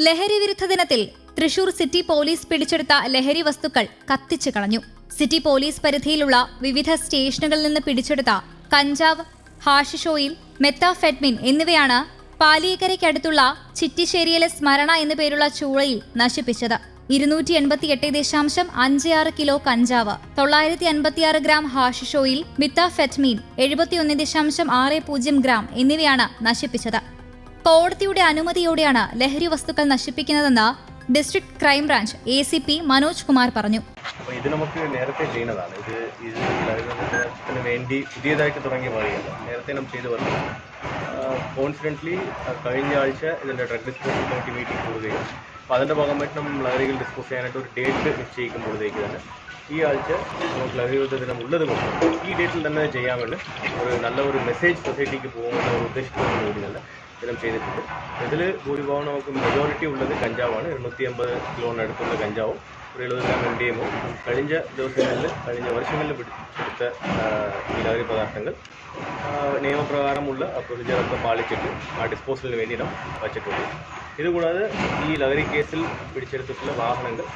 ലഹരി വിരുദ്ധ ദിനത്തിൽ തൃശൂർ സിറ്റി പോലീസ് പിടിച്ചെടുത്ത ലഹരി വസ്തുക്കൾ കത്തിച്ചു കളഞ്ഞു. സിറ്റി പോലീസ് പരിധിയിലുള്ള വിവിധ സ്റ്റേഷനുകളിൽ നിന്ന് പിടിച്ചെടുത്ത കഞ്ചാവ് ഹാഷിഷോയിൽ മെത്താഫെഡ്മിൻ എന്നിവയാണ് പാലിയേക്കരയ്ക്കടുത്തുള്ള ചിറ്റിശ്ശേരിയിലെ സ്മരണ എന്നു പേരുള്ള ചൂളയിൽ നശിപ്പിച്ചത്. ഇരുന്നൂറ്റി എൺപത്തി എട്ട് ദശാംശം അഞ്ച് ആറ് കിലോ കഞ്ചാവ് തൊള്ളായിരത്തി അൻപത്തിയാറ് ഗ്രാം ഹാഷിഷോയിൽ മിത്താഫെറ്റ്മീൻ എഴുപത്തിയൊന്ന് ദശാംശം ആറ് പൂജ്യം ഗ്രാം എന്നിവയാണ് നശിപ്പിച്ചത്. കോടതിയുടെ അനുമതിയോടെയാണ് ലഹരി വസ്തുക്കൾ നശിപ്പിക്കുന്നതെന്ന് district crime branch A C P Manoj Kumar പറഞ്ഞു. ഇത് നമുക്ക് നേരത്തെ ചെയ്യുന്നതാണ്. ഇത് ഇത് വേണ്ടി പുതിയതായിട്ട് തുടങ്ങിയ വഴിയല്ല. നേരത്തെ നാം ചെയ്തു വരുന്നത് കോൺഫിഡന്റ്ലി കഴിഞ്ഞ ആഴ്ച ഇതിന്റെ ഡ്രഗ് ഡിസ്പോസൽ കമ്മിറ്റി മീറ്റിംഗ് കൂടുകയും അപ്പോൾ അതിന്റെ ഭാഗമായിട്ട് നമ്മൾ ലഹരികൾ ഡിസ്പോസ് ചെയ്യാനായിട്ട് ഒരു ഡേറ്റ് നിശ്ചയിക്കുമ്പോഴത്തേക്ക് തന്നെ ഈ ആഴ്ച നമുക്ക് ലഹരി വിരുദ്ധ ദിനം ഉള്ളത് കൊണ്ട് ഈ ഡേറ്റിൽ തന്നെ ചെയ്യാമെന്ന് ഒരു നല്ല ഒരു മെസ്സേജ് സൊസൈറ്റിക്ക് പോകുമെന്ന് ഉദ്ദേശത്തോടു കൂടി ദിനം ചെയ്തിട്ടുണ്ട്. ഇതിൽ ഭൂരിഭാഗം നമുക്ക് മെജോറിറ്റി ഉള്ളത് കഞ്ചാവാണ്. എണ്ണൂറ്റി അമ്പത് കിലോനടുത്തുള്ള കഞ്ചാവും ഒരു എഴുപത് ഗ്രാം എം ഡി എമ്മും. കഴിഞ്ഞ ദിവസങ്ങളിൽ കഴിഞ്ഞ വർഷങ്ങളിൽ പിടിച്ചെടുത്ത ലഹരി പദാർത്ഥങ്ങൾ നിയമപ്രകാരമുള്ള പ്രൊസീജിയറൊക്കെ പാലിച്ചിട്ട് ആ ഡിസ്പോസലിന് വേണ്ടി നാം വച്ചിട്ടുണ്ട്. ഇതുകൂടാതെ ഈ ലഹരി കേസിൽ പിടിച്ചെടുത്തിട്ടുള്ള വാഹനങ്ങൾ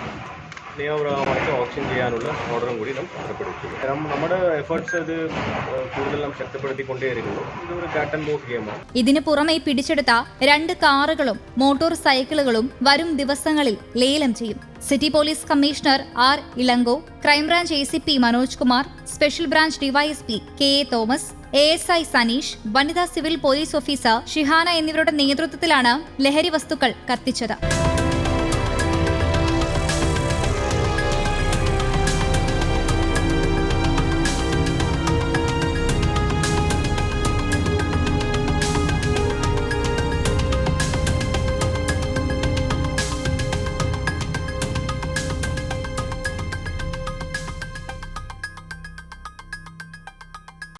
നിയമപരമായിട്ട് ഓപ്ഷൻ ചെയ്യാനുള്ള ഓർഡറും കൂടി നാം പുറപ്പെടുവിക്കുന്നു നമ്മുടെ എഫേർട്സ് ഇത് കൂടുതൽ നാം ശക്തിപ്പെടുത്തിക്കൊണ്ടേയിരിക്കുന്നു. ഇതൊരു കാട്ടൻ മൂവ് ഗെയിമാണ് ഇതിനു പുറമെ പിടിച്ചെടുത്ത രണ്ട് കാറുകളും മോട്ടോർ സൈക്കിളുകളും വരും ദിവസങ്ങളിൽ ലേലം ചെയ്യും. City police commissioner R. Elango crime branch A C P Manoj Kumar special branch DYSP K A Thomas A S I Saneesh വനിതാ സിവിൽ പോലീസ് ഓഫീസർ ഷിഹാന എന്നിവരുടെ നേതൃത്വത്തിലാണ് ലഹരി വസ്തുക്കൾ കത്തിച്ചത്.